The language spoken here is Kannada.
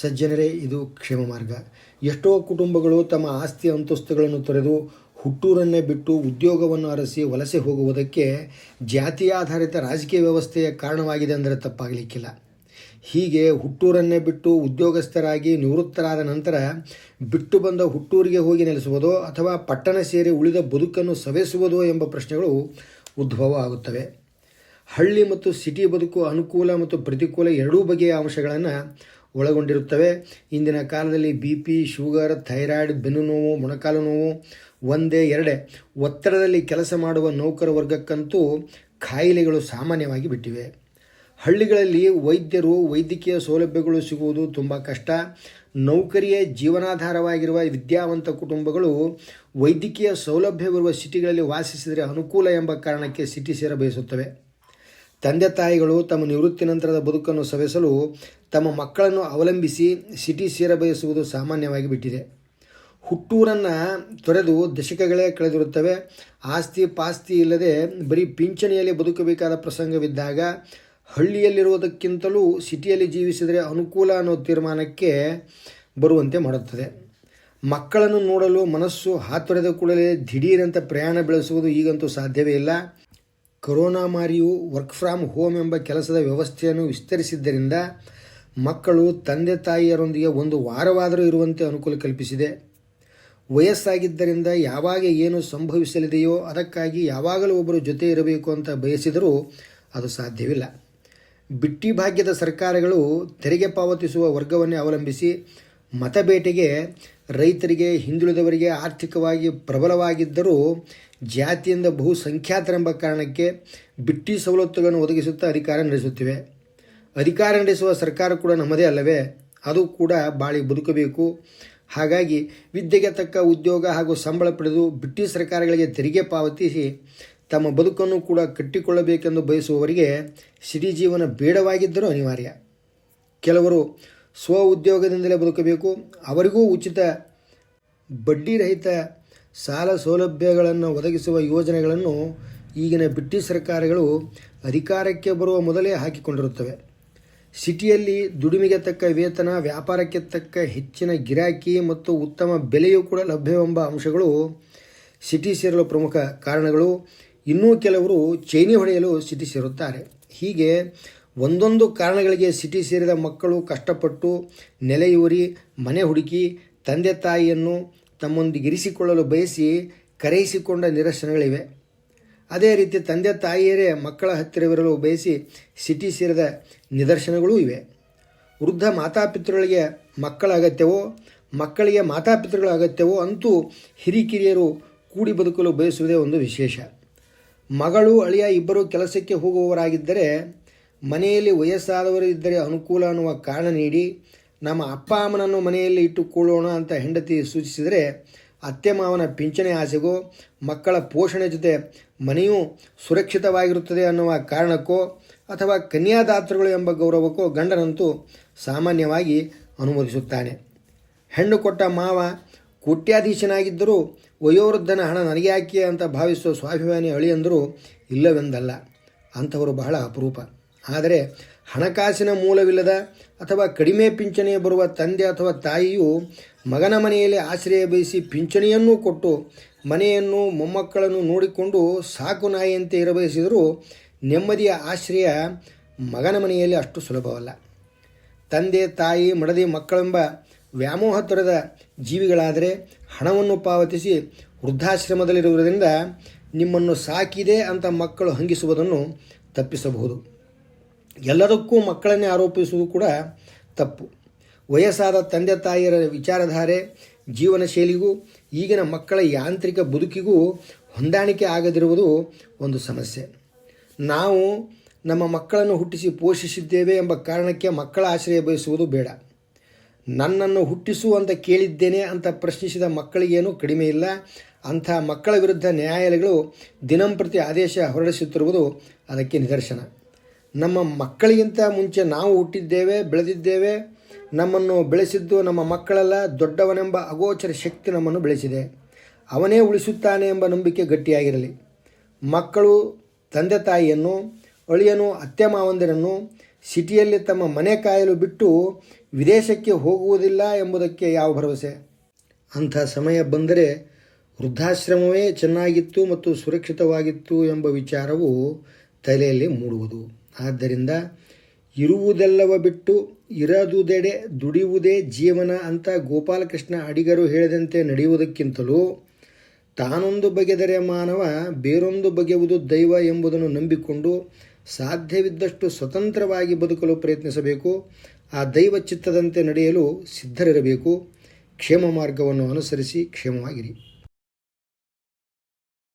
ಸಜ್ಜನರೇ, ಇದು ಕ್ಷೇಮ ಮಾರ್ಗ. ಎಷ್ಟೋ ಕುಟುಂಬಗಳು ತಮ್ಮ ಆಸ್ತಿ ಅಂತಸ್ತುಗಳನ್ನು ತೊರೆದು ಹುಟ್ಟೂರನ್ನೇ ಬಿಟ್ಟು ಉದ್ಯೋಗವನ್ನು ಅರಸಿ ವಲಸೆ ಹೋಗುವುದಕ್ಕೆ ಜಾತಿ ಆಧಾರಿತ ರಾಜಕೀಯ ವ್ಯವಸ್ಥೆಯ ಕಾರಣವಾಗಿದೆ ಅಂದರೆ ತಪ್ಪಾಗಲಿಕ್ಕಿಲ್ಲ. ಹೀಗೆ ಹುಟ್ಟೂರನ್ನೇ ಬಿಟ್ಟು ಉದ್ಯೋಗಸ್ಥರಾಗಿ ನಿವೃತ್ತರಾದ ನಂತರ ಬಿಟ್ಟು ಬಂದ ಹುಟ್ಟೂರಿಗೆ ಹೋಗಿ ನೆಲೆಸುವುದೋ ಅಥವಾ ಪಟ್ಟಣ ಸೇರಿ ಉಳಿದ ಬದುಕನ್ನು ಸವೆಸುವುದೋ ಎಂಬ ಪ್ರಶ್ನೆಗಳು ಉದ್ಭವ ಆಗುತ್ತವೆ. ಹಳ್ಳಿ ಮತ್ತು ಸಿಟಿ ಬದುಕು ಅನುಕೂಲ ಮತ್ತು ಪ್ರತಿಕೂಲ ಎರಡೂ ಬಗೆಯ ಅಂಶಗಳನ್ನು ಒಳಗೊಂಡಿರುತ್ತವೆ. ಇಂದಿನ ಕಾಲದಲ್ಲಿ ಬಿ ಪಿ ಶುಗರ್, ಥೈರಾಯ್ಡ್, ಬೆನ್ನು ನೋವು, ಮೊಣಕಾಲು ನೋವು ಒಂದೇ ಎರಡೇ. ಒತ್ತಡದಲ್ಲಿ ಕೆಲಸ ಮಾಡುವ ನೌಕರ ವರ್ಗಕ್ಕಂತೂ ಕಾಯಿಲೆಗಳು ಸಾಮಾನ್ಯವಾಗಿ ಬಿಟ್ಟಿವೆ. ಹಳ್ಳಿಗಳಲ್ಲಿ ವೈದ್ಯರು, ವೈದ್ಯಕೀಯ ಸೌಲಭ್ಯಗಳು ಸಿಗುವುದು ತುಂಬ ಕಷ್ಟ. ನೌಕರಿಯೇ ಜೀವನಾಧಾರವಾಗಿರುವ ವಿದ್ಯಾವಂತ ಕುಟುಂಬಗಳು ವೈದ್ಯಕೀಯ ಸೌಲಭ್ಯವಿರುವ ಸಿಟಿಗಳಲ್ಲಿ ವಾಸಿಸಿದರೆ ಅನುಕೂಲ ಎಂಬ ಕಾರಣಕ್ಕೆ ಸಿಟಿ ಸೇರ ಬಯಸುತ್ತವೆ ತಂದೆ ತಾಯಿಗಳು ತಮ್ಮ ನಿವೃತ್ತಿ ನಂತರದ ಬದುಕನ್ನು ಸವೆಸಲು ತಮ್ಮ ಮಕ್ಕಳನ್ನು ಅವಲಂಬಿಸಿ ಸಿಟಿ ಸೇರ ಬಯಸುವುದು ಸಾಮಾನ್ಯವಾಗಿ ಬಿಟ್ಟಿದೆ. ಹುಟ್ಟೂರನ್ನು ತೊರೆದು ದಶಕಗಳೇ ಕಳೆದಿರುತ್ತವೆ. ಆಸ್ತಿ ಪಾಸ್ತಿ ಇಲ್ಲದೆ ಬರೀ ಪಿಂಚಣಿಯಲ್ಲಿ ಬದುಕಬೇಕಾದ ಪ್ರಸಂಗವಿದ್ದಾಗ ಹಳ್ಳಿಯಲ್ಲಿರುವುದಕ್ಕಿಂತಲೂ ಸಿಟಿಯಲ್ಲಿ ಜೀವಿಸಿದರೆ ಅನುಕೂಲ ಅನ್ನೋ ತೀರ್ಮಾನಕ್ಕೆ ಬರುವಂತೆ ಮಾಡುತ್ತದೆ. ಮಕ್ಕಳನ್ನು ನೋಡಲು ಮನಸ್ಸು ಹಾತೊರೆದ ಕೂಡಲೇ ದಿಢೀರಂತ ಪ್ರಯಾಣ ಬೆಳೆಸುವುದು ಈಗಂತೂ ಸಾಧ್ಯವೇ ಇಲ್ಲ. ಕೊರೋನಾ ಮಾರಿಯು ವರ್ಕ್ ಫ್ರಾಮ್ ಹೋಮ್ ಎಂಬ ಕೆಲಸದ ವ್ಯವಸ್ಥೆಯನ್ನು ವಿಸ್ತರಿಸಿದ್ದರಿಂದ ಮಕ್ಕಳು ತಂದೆ ತಾಯಿಯರೊಂದಿಗೆ ಒಂದು ವಾರವಾದರೂ ಇರುವಂತೆ ಅನುಕೂಲ ಕಲ್ಪಿಸಿದೆ. ವಯಸ್ಸಾಗಿದ್ದರಿಂದ ಯಾವಾಗ ಏನು ಸಂಭವಿಸಲಿದೆಯೋ ಅದಕ್ಕಾಗಿ ಯಾವಾಗಲೂ ಒಬ್ಬರು ಜೊತೆ ಇರಬೇಕು ಅಂತ ಬಯಸಿದರೂ ಅದು ಸಾಧ್ಯವಿಲ್ಲ. ಬಿಟ್ಟಿ ಭಾಗ್ಯದ ಸರ್ಕಾರಗಳು ತೆರಿಗೆ ಪಾವತಿಸುವ ವರ್ಗವನ್ನೇ ಅವಲಂಬಿಸಿ ಮತಬೇಟೆಗೆ ರೈತರಿಗೆ, ಹಿಂದುಳಿದವರಿಗೆ ಆರ್ಥಿಕವಾಗಿ ಪ್ರಬಲವಾಗಿದ್ದರೂ ಜಾತಿಯಿಂದ ಬಹುಸಂಖ್ಯಾತರೆಂಬ ಕಾರಣಕ್ಕೆ ಬಿಟ್ಟಿ ಸವಲತ್ತುಗಳನ್ನು ಒದಗಿಸುತ್ತಾ ಅಧಿಕಾರ ನಡೆಸುತ್ತಿವೆ. ಅಧಿಕಾರ ನಡೆಸುವ ಸರ್ಕಾರ ಕೂಡ ನಮ್ಮದೇ ಅಲ್ಲವೇ? ಅದು ಕೂಡ ಬಾಳಿ ಬದುಕಬೇಕು. ಹಾಗಾಗಿ ವಿದ್ಯೆಗೆ ತಕ್ಕ ಉದ್ಯೋಗ ಹಾಗೂ ಸಂಬಳ ಪಡೆದು ಬ್ರಿಟಿಷ್ ಸರ್ಕಾರಗಳಿಗೆ ತೆರಿಗೆ ಪಾವತಿಸಿ ತಮ್ಮ ಬದುಕನ್ನು ಕೂಡ ಕಟ್ಟಿಕೊಳ್ಳಬೇಕೆಂದು ಬಯಸುವವರಿಗೆ ಸಿರಿ ಜೀವನ ಬೇಡವಾಗಿದ್ದರೂ ಅನಿವಾರ್ಯ. ಕೆಲವರು ಸ್ವ ಉದ್ಯೋಗದಿಂದಲೇ ಬದುಕಬೇಕು. ಅವರಿಗೂ ಉಚಿತ ಬಡ್ಡಿರಹಿತ ಸಾಲ ಸೌಲಭ್ಯಗಳನ್ನು ಒದಗಿಸುವ ಯೋಜನೆಗಳನ್ನು ಈಗಿನ ಬ್ರಿಟಿಷ್ ಸರ್ಕಾರಗಳು ಅಧಿಕಾರಕ್ಕೆ ಬರುವ ಮೊದಲೇ ಹಾಕಿಕೊಂಡಿರುತ್ತವೆ. ಸಿಟಿಯಲ್ಲಿ ದುಡಿಮೆಗೆ ತಕ್ಕ ವೇತನ, ವ್ಯಾಪಾರಕ್ಕೆ ತಕ್ಕ ಹೆಚ್ಚಿನ ಗಿರಾಕಿ ಮತ್ತು ಉತ್ತಮ ಬೆಲೆಯೂ ಕೂಡ ಲಭ್ಯವೆಂಬ ಅಂಶಗಳು ಸಿಟಿ ಸೇರಲು ಪ್ರಮುಖ ಕಾರಣಗಳು. ಇನ್ನೂ ಕೆಲವರು ಚೈನಿ ಹೊಡೆಯಲು ಸಿಟಿ ಸೇರುತ್ತಾರೆ. ಹೀಗೆ ಒಂದೊಂದು ಕಾರಣಗಳಿಗೆ ಸಿಟಿ ಸೇರಿದ ಮಕ್ಕಳು ಕಷ್ಟಪಟ್ಟು ನೆಲೆಯೂರಿ ಮನೆ ಹುಡುಕಿ, ತಂದೆ ತಾಯಿಯನ್ನು ತಮ್ಮೊಂದಿಗೆ ಇರಿಸಿಕೊಳ್ಳಲು ಬಯಸಿ ಕರೆಯಿಸಿಕೊಂಡ ನಿರಸನಗಳಿವೆ ಅದೇ ರೀತಿ ತಂದೆ ತಾಯಿಯರೇ ಮಕ್ಕಳ ಹತ್ತಿರವಿರಲು ಬಯಸಿ ಸಿಟಿ ಸೇರಿದ ನಿದರ್ಶನಗಳೂ ಇವೆ. ವೃದ್ಧ ಮಾತಾಪಿತೃಗಳಿಗೆ ಮಕ್ಕಳ ಅಗತ್ಯವೋ, ಮಕ್ಕಳಿಗೆ ಮಾತಾಪಿತೃಗಳ ಅಗತ್ಯವೋ ಅಂತೂ ಹಿರಿಕಿರಿಯರು ಕೂಡಿ ಬದುಕಲು ಬಯಸುವುದೇ ಒಂದು ವಿಶೇಷ. ಮಗಳು ಅಳಿಯ ಇಬ್ಬರು ಕೆಲಸಕ್ಕೆ ಹೋಗುವವರಾಗಿದ್ದರೆ ಮನೆಯಲ್ಲಿ ವಯಸ್ಸಾದವರು ಇದ್ದರೆ ಅನುಕೂಲ ಅನ್ನುವ ಕಾರಣ ನೀಡಿ, ನಮ್ಮ ಅಪ್ಪ ಅಮ್ಮನನ್ನು ಮನೆಯಲ್ಲಿ ಇಟ್ಟುಕೊಳ್ಳೋಣ ಅಂತ ಹೆಂಡತಿ ಸೂಚಿಸಿದರೆ, ಅತ್ತೆ ಮಾವನ ಪಿಂಚಣಿ ಆಸೆಗೋ ಮಕ್ಕಳ ಪೋಷಣೆ ಜೊತೆ ಮನೆಯೂ ಸುರಕ್ಷಿತವಾಗಿರುತ್ತದೆ ಅನ್ನುವ ಕಾರಣಕ್ಕೋ ಅಥವಾ ಕನ್ಯಾದಾತೃಗಳು ಎಂಬ ಗೌರವಕ್ಕೋ ಗಂಡನಂತೂ ಸಾಮಾನ್ಯವಾಗಿ ಅನುಮೋದಿಸುತ್ತಾನೆ. ಹೆಣ್ಣು ಕೊಟ್ಟ ಮಾವ ಕೋಟ್ಯಾಧೀಶನಾಗಿದ್ದರೂ ವಯೋವೃದ್ಧನ ಹಣ ನನಗೆ ಯಾಕೆ ಅಂತ ಭಾವಿಸುವ ಸ್ವಾಭಿಮಾನಿ ಅಳಿಯಂದರೂ ಇಲ್ಲವೆಂದಲ್ಲ. ಅಂಥವರು ಬಹಳ ಅಪರೂಪ. ಆದರೆ ಹಣಕಾಸಿನ ಮೂಲವಿಲ್ಲದ ಅಥವಾ ಕಡಿಮೆ ಪಿಂಚಣಿಯ ಬರುವ ತಂದೆ ಅಥವಾ ತಾಯಿಯು ಮಗನ ಮನೆಯಲ್ಲಿ ಆಶ್ರಯ ಬಯಸಿ ಪಿಂಚಣಿಯನ್ನೂ ಕೊಟ್ಟು ಮನೆಯನ್ನು, ಮೊಮ್ಮಕ್ಕಳನ್ನು ನೋಡಿಕೊಂಡು ಸಾಕು ನಾಯಿಯಂತೆ ಇರಬಯಸಿದರೂ ನೆಮ್ಮದಿಯ ಆಶ್ರಯ ಮಗನ ಮನೆಯಲ್ಲಿ ಅಷ್ಟು ಸುಲಭವಲ್ಲ. ತಂದೆ, ತಾಯಿ, ಮಡದಿ ಮಕ್ಕಳೆಂಬ ವ್ಯಾಮೋಹ ತೊರೆದ ಜೀವಿಗಳಾದರೆ ಹಣವನ್ನು ಪಾವತಿಸಿ ವೃದ್ಧಾಶ್ರಮದಲ್ಲಿರುವುದರಿಂದ ನಿಮ್ಮನ್ನು ಸಾಕಿದೆ ಅಂತ ಮಕ್ಕಳು ಹಂಗಿಸುವುದನ್ನು ತಪ್ಪಿಸಬಹುದು. ಎಲ್ಲದಕ್ಕೂ ಮಕ್ಕಳನ್ನೇ ಆರೋಪಿಸುವುದು ಕೂಡ ತಪ್ಪು. ವಯಸ್ಸಾದ ತಂದೆ ತಾಯಿಯರ ವಿಚಾರಧಾರೆ ಜೀವನ ಶೈಲಿಗೂ ಈಗಿನ ಮಕ್ಕಳ ಯಾಂತ್ರಿಕ ಬದುಕಿಗೂ ಹೊಂದಾಣಿಕೆ ಆಗದಿರುವುದು ಒಂದು ಸಮಸ್ಯೆ. ನಾವು ನಮ್ಮ ಮಕ್ಕಳನ್ನು ಹುಟ್ಟಿಸಿ ಪೋಷಿಸಿದ್ದೇವೆ ಎಂಬ ಕಾರಣಕ್ಕೆ ಮಕ್ಕಳ ಆಶ್ರಯ ಬಯಸುವುದು ಬೇಡ. ನನ್ನನ್ನು ಹುಟ್ಟಿಸು ಅಂತ ಕೇಳಿದ್ದೇನೆ ಅಂತ ಪ್ರಶ್ನಿಸಿದ ಮಕ್ಕಳಿಗೇನು ಕಡಿಮೆ ಇಲ್ಲ. ಅಂಥ ಮಕ್ಕಳ ವಿರುದ್ಧ ನ್ಯಾಯಾಲಯಗಳು ದಿನಂಪ್ರತಿ ಆದೇಶ ಹೊರಡಿಸುತ್ತಿರುವುದು ಅದಕ್ಕೆ ನಿದರ್ಶನ. ನಮ್ಮ ಮಕ್ಕಳಿಗಿಂತ ಮುಂಚೆ ನಾವು ಹುಟ್ಟಿದ್ದೇವೆ, ಬೆಳೆದಿದ್ದೇವೆ, ನಮ್ಮನ್ನು ಬೆಳೆಸಿದ್ದು ನಮ್ಮ ಮಕ್ಕಳೆಲ್ಲ, ದೊಡ್ಡವನೆಂಬ ಅಗೋಚರ ಶಕ್ತಿ ನಮ್ಮನ್ನು ಬೆಳೆಸಿದೆ. ಅವನೇ ಉಳಿಸುತ್ತಾನೆ ಎಂಬ ನಂಬಿಕೆ ಗಟ್ಟಿಯಾಗಿರಲಿ. ಮಕ್ಕಳು, ತಂದೆ ತಾಯಿಯನ್ನು, ಅಳಿಯನು, ಅತ್ತೆ ಮಾವಂದಿರನ್ನು ಸಿಟಿಯಲ್ಲಿ ತಮ್ಮ ಮನೆ ಕಾಯಲು ಬಿಟ್ಟು ವಿದೇಶಕ್ಕೆ ಹೋಗುವುದಿಲ್ಲ ಎಂಬುದಕ್ಕೆ ಯಾವ ಭರವಸೆ? ಅಂಥ ಸಮಯ ಬಂದರೆ ವೃದ್ಧಾಶ್ರಮವೇ ಚೆನ್ನಾಗಿತ್ತು ಮತ್ತು ಸುರಕ್ಷಿತವಾಗಿತ್ತು ಎಂಬ ವಿಚಾರವು ತಲೆಯಲ್ಲಿ ಮೂಡುವುದು. ಆದ್ದರಿಂದ ಇರುವುದೆಲ್ಲವ ಬಿಟ್ಟು ಇರದುದೆಡೆ ದುಡಿಯುವುದೇ ಜೀವನ ಅಂತ ಗೋಪಾಲಕೃಷ್ಣ ಅಡಿಗರು ಹೇಳಿದಂತೆ ನಡೆಯುವುದಕ್ಕಿಂತಲೂ ತಾನೊಂದು ಬಗೆದರೆ ಮಾನವ, ಬೇರೊಂದು ಬಗೆಯುವುದು ದೈವ ಎಂಬುದನ್ನು ನಂಬಿಕೊಂಡು ಸಾಧ್ಯವಿದ್ದಷ್ಟು ಸ್ವತಂತ್ರವಾಗಿ ಬದುಕಲು ಪ್ರಯತ್ನಿಸಬೇಕು, ಆ ದೈವ ಚಿತ್ತದಂತೆ ನಡೆಯಲು ಸಿದ್ಧರಿರಬೇಕು. ಕ್ಷೇಮ ಮಾರ್ಗವನ್ನು ಅನುಸರಿಸಿ ಕ್ಷೇಮವಾಗಿರಿ.